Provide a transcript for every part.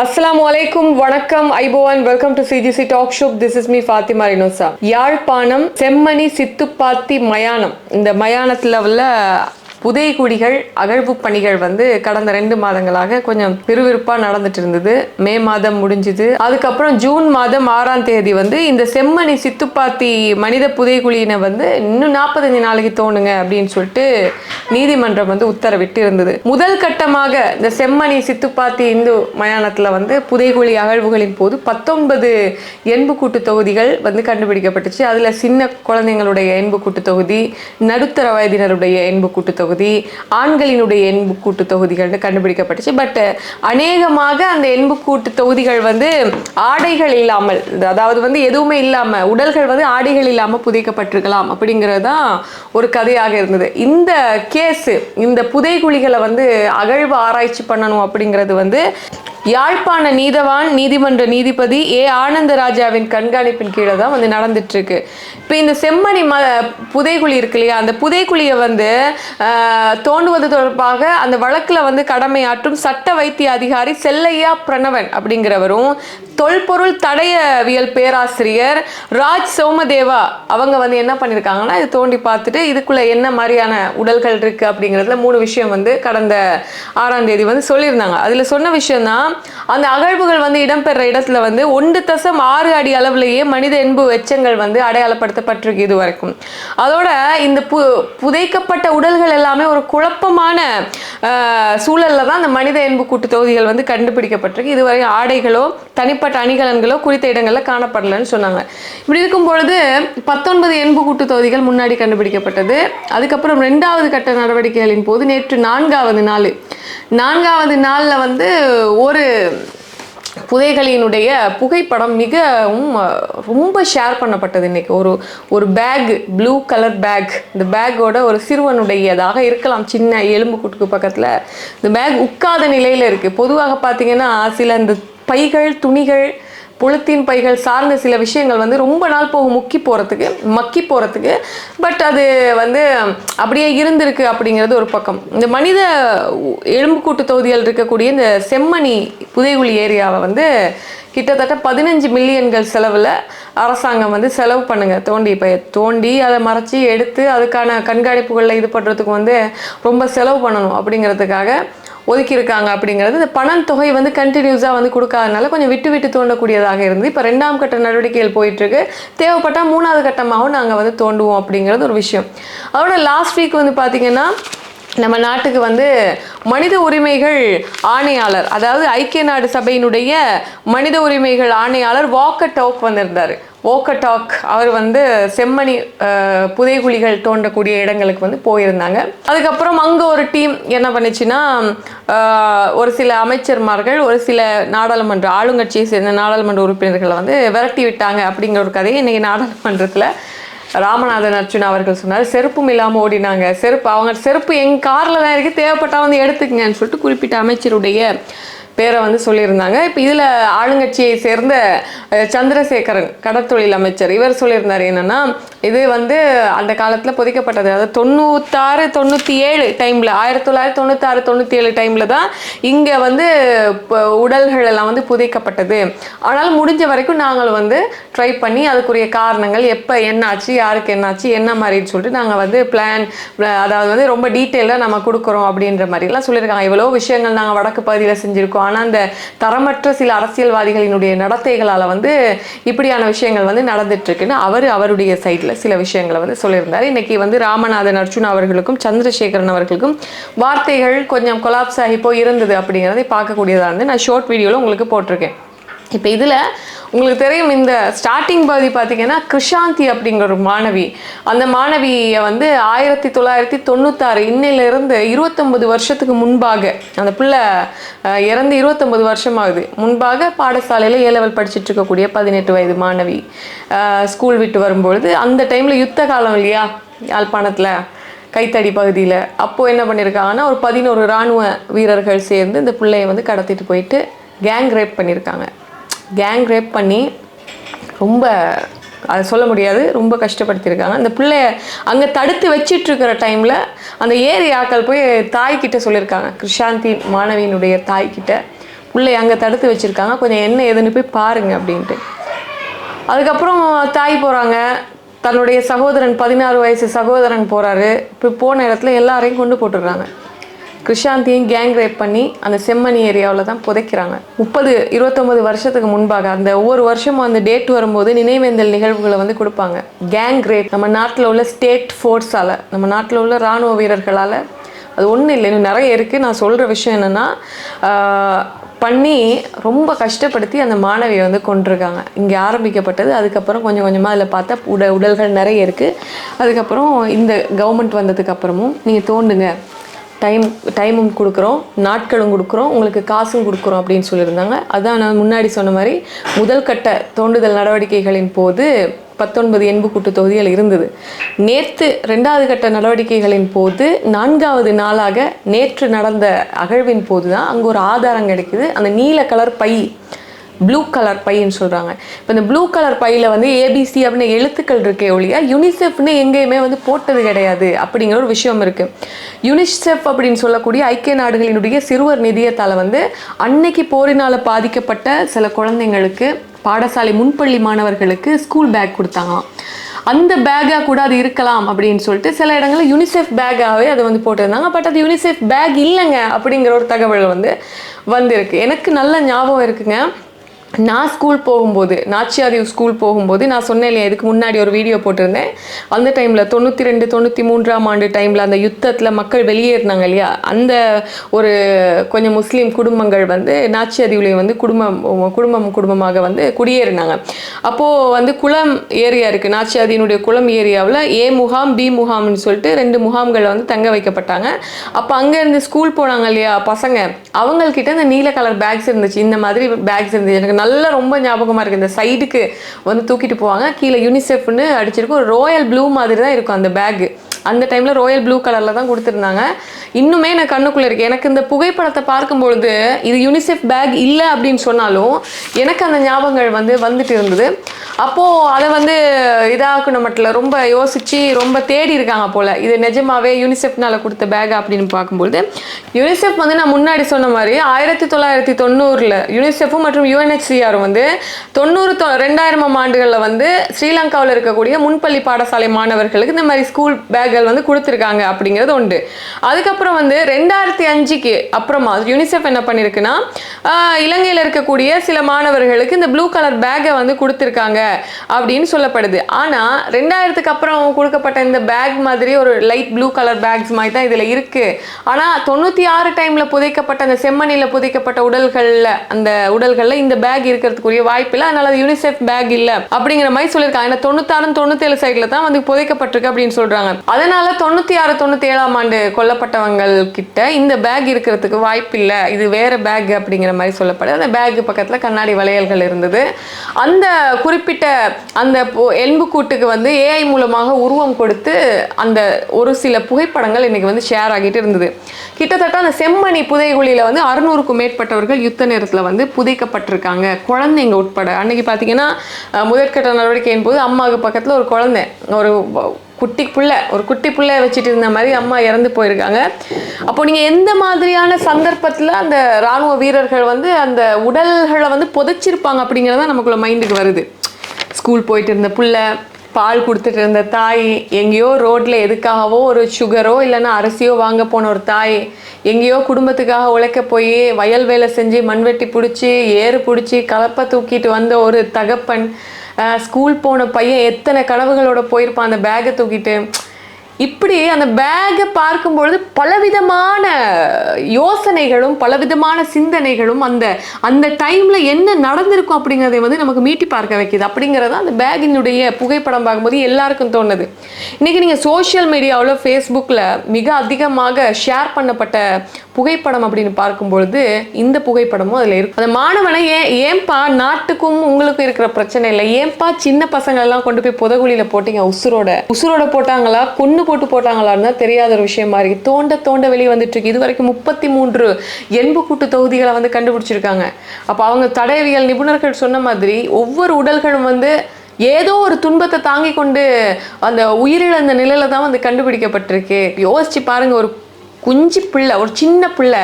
அஸ்லாம் அலைக்கும் வணக்கம் ஐபோவன் welcome to CGC talk show this is me Fathima Rinosa Yazhpanam Chemmani Sithupathi மயானம். இந்த மயானத்தில் உள்ள புதைகுடிகள் அகழ்வு பணிகள் வந்து கடந்த ரெண்டு மாதங்களாக கொஞ்சம் விறுவிறுப்பாக நடந்துட்டு இருந்தது. மே மாதம் முடிஞ்சுது. அதுக்கப்புறம் ஜூன் மாதம் ஆறாம் தேதி வந்து இந்த செம்மணி சித்துப்பாத்தி மனித புதைகுழியினை வந்து இன்னும் நாற்பத்தஞ்சு நாளைக்கு தோணுங்க அப்படின்னு சொல்லிட்டு நீதிமன்றம் வந்து உத்தரவிட்டு இருந்தது. முதல் கட்டமாக இந்த செம்மணி சித்துப்பாத்தி இந்து மயானத்தில் வந்து புதைகுழி அகழ்வுகளின் போது பத்தொன்பது எண்புக்கூட்டு தொகுதிகள் வந்து கண்டுபிடிக்கப்பட்டுச்சு. அதில் சின்ன குழந்தைங்களுடைய எண்புக்கூட்டு தொகுதி நடுத்தர வயதினருடைய எண்புக்கூட்டு தொகுதி ஆண்களினுடைய எண்புக்கூட்டு தொகுதிகள்னு கண்டுபிடிக்கப்பட்டுச்சு. பட் அநேகமாக அந்த எண்புக்கூட்டு தொகுதிகள் வந்து ஆடைகள் இல்லாமல் அதாவது வந்து எதுவுமே இல்லாமல் உடல்கள் வந்து ஆடைகள் இல்லாமல் புதைக்கப்பட்டிருக்கலாம் அப்படிங்கிறது தான் ஒரு கதையாக இருந்தது. இந்த கேஸு இந்த புதைகுழிகளை வந்து அகழ்வு ஆராய்ச்சி பண்ணணும் அப்படிங்கிறது வந்து யாழ்ப்பாண நீதவான் நீதிமன்ற நீதிபதி ஏ. ஆனந்தராஜாவின் கண்காணிப்பின் கீழே தான் வந்து நடந்துட்டு இருக்கு இப்போ இந்த செம்மணி ம புதைக்குழி இருக்கு இல்லையா? அந்த புதைக்குழியை வந்து தோண்டுவது தொடர்பாக அந்த வழக்கில் வந்து கடமையாற்றும் சட்ட வைத்திய அதிகாரி செல்லையா பிரணவன் அப்படிங்கிறவரும் தொல்பொருள் தடயவியல் பேராசிரியர் ராஜ் சோமதேவா அவங்க வந்து என்ன பண்ணியிருக்காங்கன்னா இது தோண்டி பார்த்துட்டு இதுக்குள்ளே என்ன மாதிரியான உடல்கள் இருக்குது அப்படிங்கிறதுல மூணு விஷயம் வந்து கடந்த ஆறாம் தேதி வந்து சொல்லியிருந்தாங்க. அதில் சொன்ன விஷயம் தான் அந்த அகழ்வுகள் வந்து இடம்பெற இடத்துல வந்து ஒன்று தசம் ஆறு அடி அளவுலேயே மனித என்பு எச்சங்கள் வந்து அடையாளப்படுத்தப்பட்டிருக்கு இது வரைக்கும் அதோட இந்த பு புதைக்கப்பட்ட உடல்கள் எல்லாம் எல்லாமே ஒரு குழப்பமான சூழலில் சூழல்ல தான் அந்த மனித எண்பு கூட்டு தொகுதிகள் வந்து கண்டுபிடிக்கப்பட்டிருக்கு. இதுவரை ஆடைகளோ தனிப்பட்ட அணிகலன்களோ குறித்த இடங்களில் காணப்படலைன்னு சொன்னாங்க. இப்படி இருக்கும் பொழுது பத்தொன்பது எண்பு கூட்டு தொகுதிகள் முன்னாடி கண்டுபிடிக்கப்பட்டது. அதுக்கப்புறம் ரெண்டாவது கட்ட நடவடிக்கைகளின் போது நேற்று நான்காவது நாள். நான்காவது நாளில் வந்து ஒரு புதைகளினுடைய புகைப்படம் மிகவும் ரொம்ப ஷேர் பண்ணப்பட்டது இன்னைக்கு. ஒரு ஒரு பேக் ப்ளூ கலர் பேக் இந்த பேக்கோட ஒரு சிறுவனுடையதாக இருக்கலாம். சின்ன எலும்பு கூட்டுக்கு பக்கத்தில். இந்த பேக் உட்காத நிலையில் இருக்குது பொதுவாக பார்த்தீங்கன்னா சில இந்த பைகள் துணிகள் பொலித்தீன் பைகள் சார்ந்த சில விஷயங்கள் வந்து ரொம்ப நாள் போக முக்கி போகிறதுக்கு மக்கி போகிறதுக்கு பட் அது வந்து அப்படியே இருந்திருக்கு அப்படிங்கிறது ஒரு பக்கம். இந்த மனித உ- எலும்புக்கூட்டு தொகுதிகள் இருக்கக்கூடிய இந்த செம்மணி புதைகுழி ஏரியாவை வந்து கிட்டத்தட்ட பதினஞ்சு மில்லியன்கள் செலவில் அரசாங்கம் வந்து செலவு பண்ணுங்க. தோண்டி இப்போ தோண்டி அதை மறைச்சி எடுத்து அதுக்கான கண்காணிப்புகளில் இது பண்ணுறதுக்கு வந்து ரொம்ப செலவு பண்ணணும் அப்படிங்கிறதுக்காக ஒதுக்கியிருக்காங்க அப்படிங்கிறது இந்த பணம் தொகை வந்து கண்டினியூஸாக வந்து கொடுக்காதனால கொஞ்சம் விட்டு விட்டு தோண்டக்கூடியதாக இருந்து இப்போ ரெண்டாம் கட்ட நடவடிக்கைகள் போயிட்டுருக்கு. தேவைப்பட்டால் மூணாவது கட்டமாகவும் நாங்கள் வந்து தோண்டுவோம் அப்படிங்கிறது ஒரு விஷயம். அதோட லாஸ்ட் வீக் வந்து பார்த்திங்கன்னா நம்ம நாட்டுக்கு வந்து மனித உரிமைகள் ஆணையாளர் அதாவது ஐக்கிய நாடு சபையினுடைய மனித உரிமைகள் ஆணையாளர் வாக்கர் டாக் வந்திருந்தார். ஓக்க டாக் அவர் வந்து செம்மணி புதைகுழிகள் தோண்டக்கூடிய இடங்களுக்கு வந்து போயிருந்தாங்க. அதுக்கப்புறம் அங்கே ஒரு டீம் என்ன பண்ணுச்சுன்னா ஒரு சில அமைச்சர்மார்கள் ஒரு சில நாடாளுமன்ற ஆளுங்கட்சியை சேர்ந்த நாடாளுமன்ற உறுப்பினர்களை வந்து விரட்டி விட்டாங்க அப்படிங்கிற ஒரு கதையை இன்றைக்கி நாடாளுமன்றத்தில் ராமநாதன் அர்ச்சுனா அவர்கள் சொன்னார் செருப்பும் இல்லாமல் ஓடினாங்க. செருப்பு அவங்க செருப்பு எங்கள் காரில் தான் இருக்குது தேவைப்பட்டா வந்து எடுத்துக்கங்கன்னு சொல்லிட்டு குறிப்பிட்ட அமைச்சருடைய பேரை வந்து சொல்லியிருந்தாங்க. இப்போ இதில் ஆளுங்கட்சியை சேர்ந்த சந்திரசேகரன் கடற்தொழில் அமைச்சர் இவர் சொல்லியிருந்தார் என்னன்னா இது வந்து அந்த காலத்தில் புதைக்கப்பட்டது. அதாவது தொண்ணூத்தாறு தொண்ணூற்றி ஏழு டைமில் ஆயிரத்தி தொள்ளாயிரத்தி தொண்ணூத்தாறு தொண்ணூற்றி ஏழு டைமில் தான் இங்கே வந்து உடல்கள் எல்லாம் வந்து புதைக்கப்பட்டது. ஆனாலும் முடிஞ்ச வரைக்கும் நாங்கள் வந்து ட்ரை பண்ணி அதுக்குரிய காரணங்கள் எப்போ என்னாச்சு யாருக்கு என்னாச்சு என்ன மாதிரின்னு சொல்லிட்டு நாங்கள் வந்து பிளான் அதாவது வந்து ரொம்ப டீட்டெயிலாக நம்ம கொடுக்குறோம் அப்படின்ற மாதிரிலாம் சொல்லியிருக்காங்க. இவ்வளோ விஷயங்கள் நாங்கள் வடக்கு பகுதியில் செஞ்சுருக்கோம். ஆனால் அந்த தரமற்ற சில அரசியல்வாதிகளினுடைய நடத்தைகளால் வந்து இப்படியான விஷயங்கள் வந்து நடந்துட்டுருக்குன்னு அவர் அவருடைய சைடில் சில விஷயங்களை வந்து சொல்லியிருந்தார். இன்னைக்கு வந்து ராமநாதன் அர்ஜுன் அவர்களுக்கும் சந்திரசேகரன் அவர்களுக்கும் வார்த்தைகள் கொஞ்சம் கொலாப்ஸ் ஆகி போய் இருந்தது அப்படிங்கிறதை பார்க்கக்கூடியதாக இருந்து நான் ஷார்ட் வீடியோவில் உங்களுக்கு போட்டிருக்கேன். இப்போ இதில் உங்களுக்கு தெரியும் இந்த ஸ்டார்டிங் பகுதி பார்த்தீங்கன்னா கிருஷாந்தி அப்படிங்கிற ஒரு மாணவி. அந்த மாணவியை வந்து ஆயிரத்தி தொள்ளாயிரத்தி தொண்ணூத்தாறு இன்னிலிருந்து இருபத்தொம்பது வருஷத்துக்கு முன்பாக அந்த பிள்ளை இறந்து இருபத்தொம்பது வருஷம் ஆகுது முன்பாக பாடசாலையில் ஏ லெவல் படிச்சுட்டு இருக்கக்கூடிய பதினெட்டு வயது மாணவி. ஸ்கூல் விட்டு வரும்பொழுது அந்த டைமில் யுத்த காலம் இல்லையா யாழ்ப்பாணத்தில் கைத்தடி பகுதியில். அப்போது என்ன பண்ணியிருக்காங்கன்னா ஒரு பதினோரு இராணுவ வீரர்கள் சேர்ந்து இந்த பிள்ளையை வந்து கடத்திட்டு போயிட்டு கேங் ரேப் பண்ணியிருக்காங்க கேங் ரேப் பண்ணி ரொம்ப அதை சொல்ல முடியாது ரொம்ப கஷ்டப்படுத்தியிருக்காங்க. அந்த பிள்ளைய அங்கே தடுத்து வச்சிட்ருக்கிற டைமில் அந்த ஏரியாக்கள் போய் தாய்கிட்ட சொல்லியிருக்காங்க. கிருஷாந்தி மாணவியினுடைய தாய்கிட்ட பிள்ளைய அங்கே தடுத்து வச்சுருக்காங்க கொஞ்சம் என்ன ஏதுன்னு போய் பாருங்க அப்படின்ட்டு. அதுக்கப்புறம் தாய் போகிறாங்க தன்னுடைய சகோதரன் பதினாறு வயசு சகோதரன் போகிறாரு இப்போ போன இடத்துல எல்லாரையும் கொண்டு போட்டுடுறாங்க. கிருஷாந்தியும் கேங் ரேப் பண்ணி அந்த செம்மணி ஏரியாவில் தான் புதைக்கிறாங்க. முப்பது இருபத்தொம்பது வருஷத்துக்கு முன்பாக அந்த ஒவ்வொரு வருஷமும் அந்த டேட் வரும்போது நினைவேந்தல் நிகழ்வுகளை வந்து கொடுப்பாங்க. கேங் ரேப் நம்ம நாட்டில் உள்ள ஸ்டேட் ஃபோர்ஸால் நம்ம நாட்டில் உள்ள இராணுவ வீரர்களால் அது ஒன்றும் இல்லை. இன்னும் நிறைய இருக்குது நான் சொல்கிற விஷயம் என்னென்னா பண்ணி ரொம்ப கஷ்டப்படுத்தி அந்த மாணவியை வந்து கொண்டிருக்காங்க இங்கே ஆரம்பிக்கப்பட்டது. அதுக்கப்புறம் கொஞ்சம் கொஞ்சமாக அதில் பார்த்தா உட உடல்கள் நிறைய இருக்குது அதுக்கப்புறம் இந்த கவர்மெண்ட் வந்ததுக்கப்புறமும் நீங்கள் தோண்டுங்க. டைம் டைமும் கொடுக்குறோம் நாட்களும் கொடுக்குறோம் உங்களுக்கு காசும் கொடுக்குறோம் அப்படின்னு சொல்லியிருந்தாங்க. அதான் நான் முன்னாடி சொன்ன மாதிரி முதல் கட்ட தோண்டுதல் நடவடிக்கைகளின் போது பத்தொன்பது எண்புக்கூட்டு தொகுதிகள் இருந்தது. நேற்று ரெண்டாவது கட்ட நடவடிக்கைகளின் போது நான்காவது நாளாக நேற்று நடந்த அகழ்வின் போது தான் அங்கே ஒரு ஆதாரம் கிடைக்குது. அந்த நீல கலர் பை ப்ளூ கலர் பைன்னு சொல்கிறாங்க இப்போ இந்த ப்ளூ கலர் பையில் வந்து ஏபிசி அப்படின்னு எழுத்துக்கள் இருக்கே ஒழிய யுனிசெஃப்னு எங்கேயுமே வந்து போட்டது கிடையாது அப்படிங்கிற ஒரு விஷயம் இருக்குது யுனிசெஃப் அப்படின்னு சொல்லக்கூடிய ஐக்கிய நாடுகளினுடைய சிறுவர் நிதியத்தால் வந்து அன்னைக்கு போரினால் பாதிக்கப்பட்ட சில குழந்தைங்களுக்கு பாடசாலை முன்பள்ளி மாணவர்களுக்கு ஸ்கூல் பேக் கொடுத்தாங்களாம் அந்த பேக்காக கூட அது இருக்கலாம் அப்படின்னு சொல்லிட்டு சில இடங்களில் யுனிசெஃப் பேக்காகவே அதை வந்து போட்டிருந்தாங்க. பட் அது யுனிசெஃப் பேக் இல்லைங்க அப்படிங்கிற ஒரு தகவல் வந்து வந்திருக்கு. எனக்கு நல்ல ஞாபகம் இருக்குங்க. நான் ஸ்கூல் போகும்போது நாச்சியாரியூ ஸ்கூல் போகும்போது நான் சொன்னேன் இல்லையா இதுக்கு முன்னாடி ஒரு வீடியோ போட்டிருந்தேன். அந்த டைமில் தொண்ணூற்றி ரெண்டு தொண்ணூற்றி மூன்றாம் ஆண்டு டைமில் அந்த யுத்தத்தில் மக்கள் வெளியேறினாங்க இல்லையா அந்த ஒரு கொஞ்சம் முஸ்லீம் குடும்பங்கள் வந்து நாச்சியாரியூலையும் வந்து குடும்பம் குடும்பம் குடும்பமாக வந்து குடியேறினாங்க. அப்போது வந்து குளம் ஏரியா இருக்குது நாச்சியாதியினுடைய குளம் ஏரியாவில் ஏ முகாம் பி முகாம்னு சொல்லிட்டு ரெண்டு முகாம்களில் வந்து தங்க வைக்கப்பட்டாங்க. அப்போ அங்கேருந்து ஸ்கூல் போனாங்க இல்லையா பசங்க அவங்கக்கிட்ட இந்த நீல கலர் பேக்ஸ் இருந்துச்சு இந்த மாதிரி பேக்ஸ் இருந்துச்சு. எனக்கு நல்ல ரொம்ப ஞாபகமாக இருக்குது இந்த சைடுக்கு வந்து தூக்கிட்டு போவாங்க. கீழே யூனிசெஃப்னு அடிச்சிருக்கும் ரோயல் ப்ளூ மாதிரி தான் இருக்கும் அந்த பேக்கு அந்த டைமில் ராயல் ப்ளூ கலரில் தான் கொடுத்துருந்தாங்க. இன்னுமே நான் கண்ணுக்குள்ளே இருக்கேன் எனக்கு இந்த புகைப்படத்தை பார்க்கும்பொழுது இது யூனிசெஃப் பேக் இல்லை அப்படின்னு சொன்னாலும் எனக்கு அந்த ஞாபகங்கள் வந்து வந்துட்டு இருந்தது. அப்போது அதை வந்து இதாக்கணும் மட்டும் ரொம்ப யோசித்து ரொம்ப தேடி இருக்காங்க போல். இது நிஜமாவே யூனிசெஃப்னால் கொடுத்த பேக் அப்படின்னு பார்க்கும்பொழுது யூனிசெஃப் வந்து நான் முன்னாடி சொன்ன மாதிரி ஆயிரத்தி தொள்ளாயிரத்தி தொண்ணூறில் யூனிசெஃபும் மற்றும் யூஎன்ஹெச்சிஆரும் வந்து தொண்ணூறு தொ ரெண்டாயிரமாம் ஆண்டுகளில் வந்து ஸ்ரீலங்காவில் இருக்கக்கூடிய முன்பள்ளி பாடசாலை மாணவர்களுக்கு இந்த மாதிரி ஸ்கூல் பேக் பேக்குகள் வந்து கொடுத்துருக்காங்க அப்படிங்கிறது உண்டு. அதுக்கப்புறம் வந்து ரெண்டாயிரத்தி அஞ்சுக்கு அப்புறமா யூனிசெஃப் என்ன பண்ணியிருக்குன்னா இலங்கையில் இருக்கக்கூடிய சில மாணவர்களுக்கு இந்த ப்ளூ கலர் பேக்கை வந்து கொடுத்துருக்காங்க அப்படின்னு சொல்லப்படுது. ஆனால் ரெண்டாயிரத்துக்கு அப்புறம் கொடுக்கப்பட்ட இந்த பேக் மாதிரி ஒரு லைட் ப்ளூ கலர் பேக்ஸ் மாதிரி தான் இதில் இருக்குது ஆனால் தொண்ணூற்றி ஆறு டைமில் புதைக்கப்பட்ட அந்த செம்மணியில் புதைக்கப்பட்ட உடல்களில் அந்த உடல்களில் இந்த பேக் இருக்கிறதுக்குரிய வாய்ப்பு இல்லை. அதனால அது யூனிசெஃப் பேக் இல்லை அப்படிங்கிற மாதிரி சொல்லியிருக்காங்க. ஏன்னா தொண்ணூத்தாறு தொண்ணூத்தேழு சைடில் தான் வந்து புதைக்கப்பட்டிருக்கு அப்படின்னு சொல்கிறாங்க அதனால தொண்ணூற்றி ஆறு தொண்ணூற்றி ஏழாம் ஆண்டு கொல்லப்பட்டவங்கள் கிட்ட இந்த பேக் இருக்கிறதுக்கு வாய்ப்பு இல்லை. இது வேற பேக் அப்படிங்கிற மாதிரி சொல்லப்படுது. அந்த பேக் பக்கத்தில் கண்ணாடி வளையல்கள் இருந்தது. அந்த குறிப்பிட்ட அந்த பொ- எலும்புக்கூட்டுக்கு வந்து ஏஐ மூலமாக உருவம் கொடுத்து அந்த ஒரு சில புகைப்படங்கள் இன்றைக்கி வந்து ஷேர் ஆகிட்டு இருந்தது. கிட்டத்தட்ட அந்த செம்மணி புதைகுழியில் வந்து அறுநூறுக்கும் மேற்பட்டவர்கள் யுத்த நேரத்தில் வந்து புதைக்கப்பட்டிருக்காங்க. குழந்தைங்க உட்பட. அன்னைக்கு பார்த்தீங்கன்னா முதற்கட்ட நடவடிக்கையின் போது அம்மாவுக்கு பக்கத்தில் ஒரு குழந்தை ஒரு குட்டி பிள்ளை ஒரு குட்டி பிள்ளை வச்சுட்டு இருந்த மாதிரி அம்மா இறந்து போயிருக்காங்க. அப்போ நீங்கள் எந்த மாதிரியான சந்தர்ப்பத்தில் அந்த ராணுவ வீரர்கள் வந்து அந்த உடல்களை வந்து புதைச்சிருப்பாங்க அப்படிங்கிறது தான் நமக்குள்ள மைண்டுக்கு வருது. ஸ்கூல் போயிட்டு இருந்த பிள்ளை பால் கொடுத்துட்டு இருந்த தாய் எங்கேயோ ரோட்டில் எதுக்காகவோ ஒரு சுகரோ இல்லைன்னா அரிசியோ வாங்க போன ஒரு தாய் எங்கேயோ குடும்பத்துக்காக உழைக்க போய் வயல் வேலை செஞ்சு மண்வெட்டி பிடிச்சி ஏறு பிடிச்சி கலப்பை தூக்கிட்டு வந்த ஒரு தகப்பன் ஸ்கூல் போன பையன் எத்தனை கனவுகளோட போயிருப்பான் அந்த பேகை தூக்கிட்டு. இப்படி அந்த பேகை பார்க்கும்பொழுது பலவிதமான யோசனைகளும் பலவிதமான சிந்தனைகளும் அந்த அந்த டைமில் என்ன நடந்திருக்கும் அப்படிங்கிறதை வந்து நமக்கு மீட்டி பார்க்க வைக்குது. அப்படிங்கிறது அந்த பேகினுடைய புகைப்படம் பார்க்கும்போது எல்லாருக்கும் தோணுது. இன்றைக்கி நீங்கள் சோஷியல் மீடியாவில் ஃபேஸ்புக்கில் மிக அதிகமாக ஷேர் பண்ணப்பட்ட புகைப்படம் அப்படின்னு பார்க்கும்பொழுது இந்த புகைப்படமும் அதில் இருக்கும் அந்த மாணவனை ஏன் ஏன்பா நாட்டுக்கும் உங்களுக்கும் இருக்கிற பிரச்சனை இல்லை. ஏன்பா சின்ன பசங்க எல்லாம் கொண்டு போய் புதகுழியில் போட்டீங்க? உசுரோட. உசுரோட போட்டாங்களா? கொன்னு போட்டு போட்டாங்களான்னு தான் தெரியாத ஒரு விஷயமா இருக்கு. தோண்ட தோண்ட வெளியே வந்துட்டு இருக்கு. இது வரைக்கும் முப்பத்தி மூன்று எண்பு கூட்டு தொகுதிகளை வந்து கண்டுபிடிச்சிருக்காங்க. அப்போ அவங்க தடயவியல் நிபுணர்கள் சொன்ன மாதிரி ஒவ்வொரு உடல்களும் வந்து ஏதோ ஒரு துன்பத்தை தாங்கி கொண்டு அந்த உயிரிழந்த நிலையில தான் வந்து கண்டுபிடிக்கப்பட்டிருக்கு. யோசிச்சு பாருங்க ஒரு குஞ்சு பிள்ளை ஒரு சின்ன பிள்ளை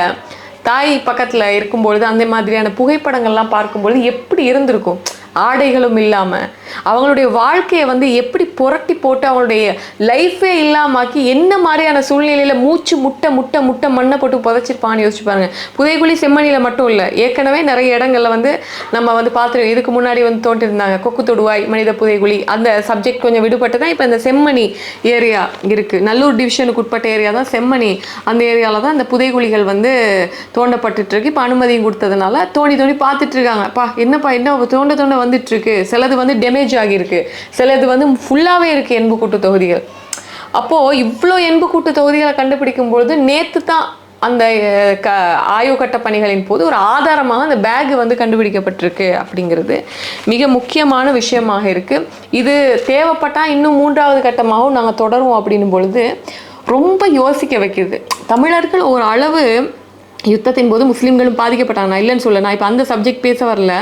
தாய் பக்கத்தில் இருக்கும்பொழுது அந்த மாதிரியான புகைப்படங்கள்லாம் பார்க்கும்பொழுது எப்படி இருந்திருக்கும்? ஆடைகளும் இல்லாமல் அவங்களுடைய வாழ்க்கையை வந்து எப்படி புரட்டி போட்டு அவங்களுடைய லைஃபே இல்லாமாக்கி என்ன மாதிரியான சூழ்நிலையில் மூச்சு முட்டை முட்டை முட்டை மண்ணை போட்டு புதைச்சிருப்பான்னு யோசிச்சு பாருங்க. புதைகுழி செம்மணியில் மட்டும் இல்லை ஏற்கனவே நிறைய இடங்களில் வந்து நம்ம வந்து பார்த்துருக்கோம் இதுக்கு முன்னாடி வந்து தோன்றிருந்தாங்க கொக்கு தொடுவாய் மனித புதைக்குழி அந்த சப்ஜெக்ட் கொஞ்சம் விடுபட்டு தான் இப்போ இந்த செம்மணி ஏரியா இருக்குது நல்லூர் டிவிஷனுக்கு உட்பட்ட ஏரியா தான் செம்மணி. அந்த ஏரியாவில் தான் அந்த புதைகுழிகள் வந்து தோண்டப்பட்டுருக்கு இப்போ அனுமதியும் கொடுத்ததுனால தோண்டி தோண்டி பார்த்துட்டு இருக்காங்க. பா என்னப்பா என்ன தோண்ட தோண்ட வந்துட்டுருக்கு சிலது வந்து டேமேஜ் ஆகியிருக்கு. சிலது வந்து ஃபுல்லாகவே இருக்குது எண்பு கூட்டு தொகுதிகள். அப்போது இவ்வளோ எண்பு கூட்டு தொகுதிகளை கண்டுபிடிக்கும் பொழுது நேற்று தான் அந்த க ஆய்வு கட்ட பணிகளின் போது ஒரு ஆதாரமாக அந்த பேக் வந்து கண்டுபிடிக்கப்பட்டிருக்கு அப்படிங்கிறது மிக முக்கியமான விஷயமாக இருக்குது இது தேவைப்பட்டால் இன்னும் மூன்றாவது கட்டமாகவும் நாங்கள் தொடருவோம் அப்படின்னும் பொழுது ரொம்ப யோசிக்க வைக்கிறது தமிழர்கள் ஒரு அளவு யுத்தத்தின் போது முஸ்லீம்களும் பாதிக்கப்பட்டாங்க. இல்லைன்னு சொல்ல நான் இப்போ அந்த சப்ஜெக்ட் பேச வரல.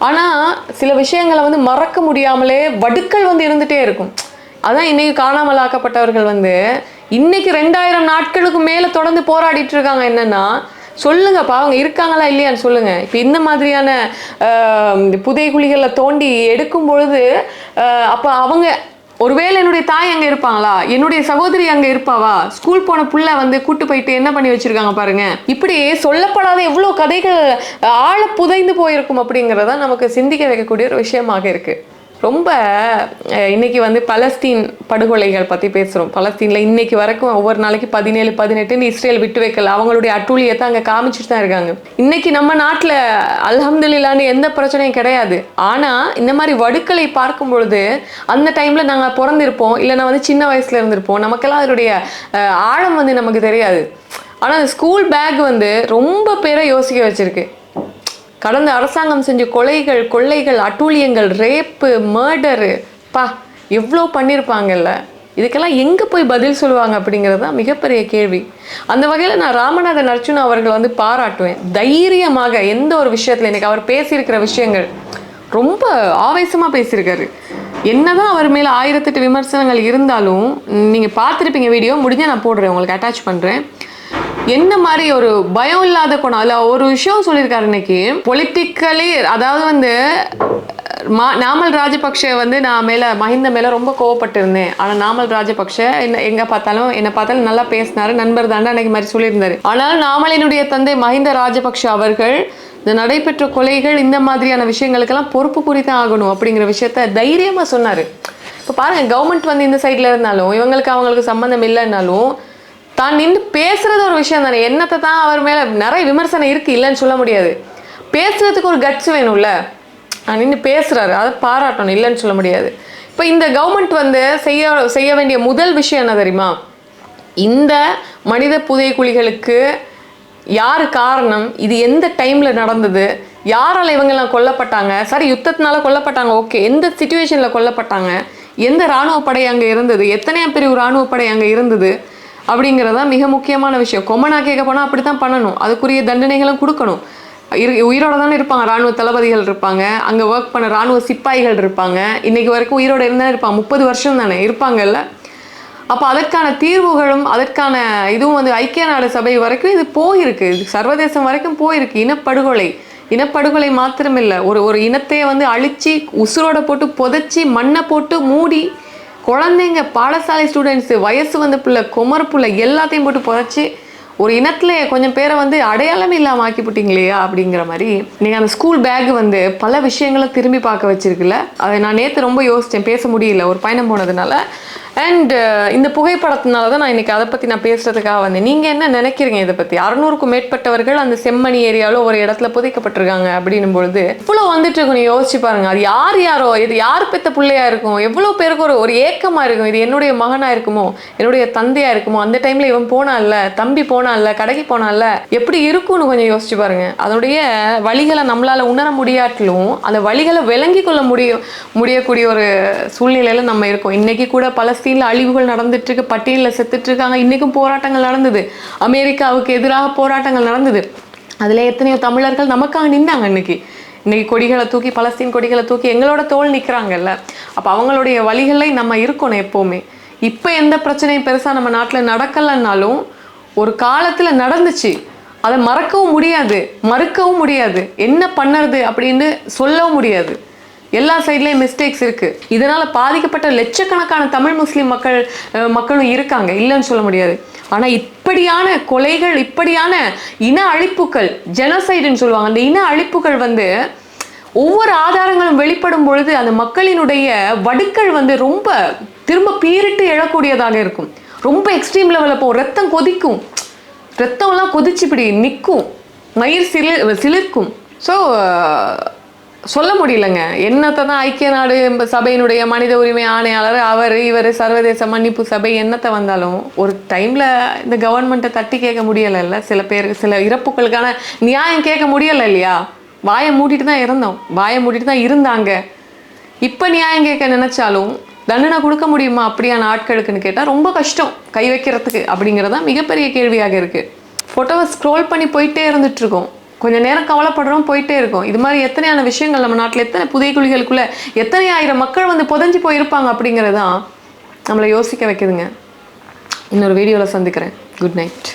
ஆனால் சில விஷயங்களை வந்து மறக்க முடியாமலே வடுக்கள் வந்து இருந்துகிட்டே இருக்கும். அதான் இன்னைக்கு காணாமல் ஆக்கப்பட்டவர்கள் வந்து இன்னைக்கு ரெண்டாயிரம் நாட்களுக்கு மேலே தொடர்ந்து போராடிட்டு இருக்காங்க. என்னன்னா சொல்லுங்கப்பா அவங்க இருக்காங்களா இல்லையான்னு சொல்லுங்க. இப்போ இந்த மாதிரியான ஆஹ், புதைகுழிகளை தோண்டி எடுக்கும் பொழுது அப்போ அவங்க ஒருவேளை என்னுடைய தாய் அங்கே இருப்பாங்களா? என்னுடைய சகோதரி அங்கே இருப்பாவா? ஸ்கூல் போன புள்ள வந்து கூட்டு போயிட்டு என்ன பண்ணி வச்சிருக்காங்க பாருங்க. இப்படி சொல்லப்படாத எவ்வளோ கதைகள் ஆழ புதைந்து போயிருக்கும் அப்படிங்கிறத நமக்கு சிந்திக்க வைக்கக்கூடிய ஒரு விஷயமாக இருக்குது ரொம்ப இன்றைக்கி வந்து பலஸ்தீன் படுகொலைகள் பற்றி பேசுகிறோம் பலஸ்தீனில் இன்றைக்கி வரைக்கும் ஒவ்வொரு நாளைக்கு பதினேழு பதினெட்டுன்னு இஸ்ரேல் விட்டு வைக்கல. அவங்களுடைய அட்டூழியத்தை அங்கே காமிச்சிட்டு தான் இருக்காங்க. இன்றைக்கி நம்ம நாட்டில் அல்ஹம்துலில்லான்னு எந்த பிரச்சனையும் கிடையாது. ஆனால் இந்த மாதிரி வடுக்களை பார்க்கும் பொழுது அந்த டைமில் நாங்கள் பிறந்திருப்போம். இல்லைன்னா வந்து சின்ன வயசில் இருந்திருப்போம். நமக்கெல்லாம் அதனுடைய ஆழம் வந்து நமக்கு தெரியாது. ஆனால் அந்த ஸ்கூல் பேக் வந்து ரொம்ப பேரை யோசிக்க வச்சுருக்கு. கடந்த அரசாங்கம் செஞ்ச கொலைகள் கொள்ளைகள் அட்டூழியங்கள் ரேப்பு மர்டரு பா எவ்வளோ பண்ணியிருப்பாங்கல்ல இதுக்கெல்லாம் எங்கே போய் பதில் சொல்லுவாங்க அப்படிங்கிறது தான் மிகப்பெரிய கேள்வி. அந்த வகையில் நான் ராமநாதன் அர்ஜுன் அவர்களை வந்து பாராட்டுவேன். தைரியமாக எந்த ஒரு விஷயத்தில் இன்றைக்கி அவர் பேசியிருக்கிற விஷயங்கள் ரொம்ப ஆவேசமாக பேசியிருக்காரு. என்னதான் அவர் மேலே ஆயிரத்தெட்டு விமர்சனங்கள் இருந்தாலும் நீங்கள் பார்த்துருப்பீங்க வீடியோ முடிஞ்சால் நான் போடுறேன் உங்களுக்கு அட்டாச் பண்ணுறேன் என்ன மாதிரி ஒரு பயம் இல்லாத குணம் அதில் ஒரு விஷயம் சொல்லியிருக்காரு இன்னைக்கு. பொலிட்டிக்கலி அதாவது வந்து மா நாமல் ராஜபக்ஷ வந்து நான் மேலே மஹிந்த மேலே ரொம்ப கோவப்பட்டிருந்தேன். ஆனால் நாமல் ராஜபக்ஷ என்ன எங்கே பார்த்தாலும் என்னை பார்த்தாலும் நல்லா பேசினாரு நண்பர் தாண்டா அன்னைக்கு மாதிரி சொல்லியிருந்தார். ஆனால் நாமலினுடைய தந்தை மஹிந்த ராஜபக்ஷ அவர்கள் இந்த நடைபெற்ற கொலைகள் இந்த மாதிரியான விஷயங்களுக்கெல்லாம் பொறுப்பு குறித்தான் ஆகணும் அப்படிங்கிற விஷயத்த தைரியமாக சொன்னார். இப்போ பாருங்க கவர்மெண்ட் வந்து இந்த சைடில் இருந்தாலும் இவங்களுக்கு அவங்களுக்கு சம்மந்தம் இல்லைன்னாலும் தான் நின்று பேசுறது ஒரு விஷயம் தானே. என்னத்தை தான் அவர் மேலே நிறைய விமர்சனம் இருக்கு இல்லைன்னு சொல்ல முடியாது. பேசுறதுக்கு ஒரு கட்ஸ் வேணும்ல. நான் நின்று பேசுறாரு அதை பாராட்டணும் இல்லைன்னு சொல்ல முடியாது. இப்போ இந்த கவர்மெண்ட் வந்து செய்ய செய்ய வேண்டிய முதல் விஷயம் என்ன தெரியுமா? இந்த மனித புதைக்குழிகளுக்கு யார் காரணம்? இது எந்த டைமில் நடந்தது? யாரால் இவங்கெல்லாம் கொல்லப்பட்டாங்க? சரி யுத்தத்தினால கொல்லப்பட்டாங்க ஓகே எந்த சுச்சுவேஷனில் கொல்லப்பட்டாங்க? எந்த இராணுவ படை அங்கே இருந்தது? எத்தனையாம் பிரிவு இராணுவ படை அங்கே இருந்தது? அப்படிங்கிறது மிக முக்கியமான விஷயம். கொமனா கேட்க போனால் அப்படி தான் பண்ணணும். அதுக்குரிய தண்டனைகளும் கொடுக்கணும். இரு உயிரோட தானே இருப்பாங்க. ராணுவ தளபதிகள் இருப்பாங்க. அங்கே ஒர்க் பண்ண ராணுவ சிப்பாய்கள் இருப்பாங்க. இன்னைக்கு வரைக்கும் உயிரோட இருந்தானே இருப்பாங்க. முப்பது வருஷம் தானே இருப்பாங்கல்ல. அப்போ அதற்கான தீர்வுகளும் அதற்கான இதுவும் வந்து ஐக்கிய நாடு சபை வரைக்கும் இது போயிருக்கு. இது சர்வதேசம் வரைக்கும் போயிருக்கு. இனப்படுகொலை. இனப்படுகொலை மாத்திரமில்லை. ஒரு ஒரு இனத்தையே வந்து அழிச்சு உசுரோட போட்டு புதைச்சி மண்ணை போட்டு மூடி குழந்தைங்க பாடசாலை ஸ்டூடெண்ட்ஸு வயசு வந்த பிள்ளை குமர் பிள்ளை எல்லாத்தையும் போட்டு புதைச்சி ஒரு இனத்துல கொஞ்சம் பேரை வந்து அடையாளம் இல்லாமல் ஆக்கி போட்டீங்களேயா அப்படிங்கிற மாதிரி நீங்கள் அந்த ஸ்கூல் பேக் வந்து பல விஷயங்களை திரும்பி பார்க்க வச்சிருக்குல்ல அதை நான் நேற்று ரொம்ப யோசித்தேன் பேச முடியல. ஒரு பயணம் போனதுனால. அண்ட் uh, இந்த புகைப்படத்தினால தான் நான் இன்றைக்கி அதை பற்றி நான் பேசுகிறதுக்காக வந்தேன். நீங்கள் என்ன நினைக்கிறீங்க இதை பற்றி அறநூறுக்கும் மேற்பட்டவர்கள் அந்த செம்மணி ஏரியாவில் ஒரு இடத்துல புதைக்கப்பட்டிருக்காங்க அப்படின்னும் பொழுது இவ்வளோ வந்துட்டு இருக்கும் நீ யோசிச்சு பாருங்கள் அது யார் யாரோ இது யார் பெத்த பிள்ளையா இருக்கும்? எவ்வளோ பேருக்கு ஒரு ஒரு ஏக்கமாக இருக்கும்? இது என்னுடைய மகனாக இருக்குமோ? என்னுடைய தந்தையாக இருக்குமோ? அந்த டைமில் இவன் போனான்ல தம்பி போனான்ல கடைக்கு போனான்ல எப்படி இருக்கும்னு கொஞ்சம் யோசிச்சு பாருங்கள் அதனுடைய வழிகளை நம்மளால் உணர முடியாட்டிலும் அந்த வழிகளை விளங்கி கொள்ள முடியும் முடியக்கூடிய ஒரு சூழ்நிலையில் நம்ம இருக்கோம். இன்னைக்கு கூட பல பலஸ்தீனில் அழிவுகள் நடந்துட்டு இருக்கு பட்டியலில் செத்துட்டு இருக்காங்க இன்னைக்கும் போராட்டங்கள் நடந்தது. அமெரிக்காவுக்கு எதிராக போராட்டங்கள் நடந்தது. அதில் எத்தனையோ தமிழர்கள் நமக்காக நின்றாங்க இன்னைக்கு. இன்னைக்கு கொடிகளை தூக்கி பலஸ்தீன் கொடிகளை தூக்கி எங்களோட தோல் நிற்கிறாங்கல்ல அப்போ அவங்களுடைய வழிகளை நம்ம இருக்கணும் எப்போவுமே. இப்போ எந்த பிரச்சனையும் பெருசாக நம்ம நாட்டில் நடக்கலைன்னாலும் ஒரு காலத்தில் நடந்துச்சு. அதை மறக்கவும் முடியாது. மறுக்கவும் முடியாது. என்ன பண்ணுறது அப்படின்னு சொல்லவும் முடியாது. எல்லா சைட்லேயும் மிஸ்டேக்ஸ் இருக்குது இதனால் பாதிக்கப்பட்ட லட்சக்கணக்கான தமிழ் முஸ்லீம் மக்கள் மக்களும் இருக்காங்க. இல்லைன்னு சொல்ல முடியாது. ஆனால் இப்படியான கொலைகள் இப்படியான இன அழிப்புகள் ஜெனசைடுன்னு சொல்லுவாங்க. அந்த இன அழிப்புகள் வந்து ஒவ்வொரு ஆதாரங்களும் வெளிப்படும் பொழுது அந்த மக்களினுடைய வடுக்கள் வந்து ரொம்ப திரும்ப பீரிட்டு எழக்கூடியதாக இருக்கும். ரொம்ப எக்ஸ்ட்ரீம் லெவலில் போகும். ரத்தம் கொதிக்கும். ரத்தம்லாம் கொதிச்சு இப்படி நிற்கும். மயிர் சிலு சிலிர்க்கும். ஸோ சொல்ல முடியலங்க. என்னத்தை தான் ஐக்கிய நாடு சபையினுடைய மனித உரிமை ஆணையாளர் அவர் இவர் சர்வதேச மன்னிப்பு சபை என்னத்தை வந்தாலும் ஒரு டைமில் இந்த கவர்மெண்ட்டை தட்டி கேட்க முடியலைல்ல. சில பேருக்கு சில இறப்புகளுக்கான நியாயம் கேட்க முடியலை இல்லையா வாயை மூடிட்டு தான் இருந்தோம். வாயை மூடிட்டு தான் இருந்தாங்க. இப்போ நியாயம் கேட்க நினச்சாலும் தண்டனை கொடுக்க முடியுமா அப்படியான ஆட்களுக்குன்னு கேட்டால் ரொம்ப கஷ்டம். கை வைக்கிறதுக்கு அப்படிங்கிறதான் மிகப்பெரிய கேள்வியாக இருக்குது ஃபோட்டோவை ஸ்க்ரோல் பண்ணி போயிட்டே இருந்துட்டுருக்கோம் கொஞ்சம் நேரம் கவலைப்படுறோம் போயிட்டே இருக்கும். இது மாதிரி எத்தனையான விஷயங்கள் நம்ம நாட்டில் எத்தனை புதிய குழிகளுக்குள்ள எத்தனை ஆயிரம் மக்கள் வந்து புதஞ்சு போயிருப்பாங்க அப்படிங்கிறது தான் நம்மளை யோசிக்க வைக்குதுங்க. இன்னொரு வீடியோவில் சந்திக்கிறேன். Good night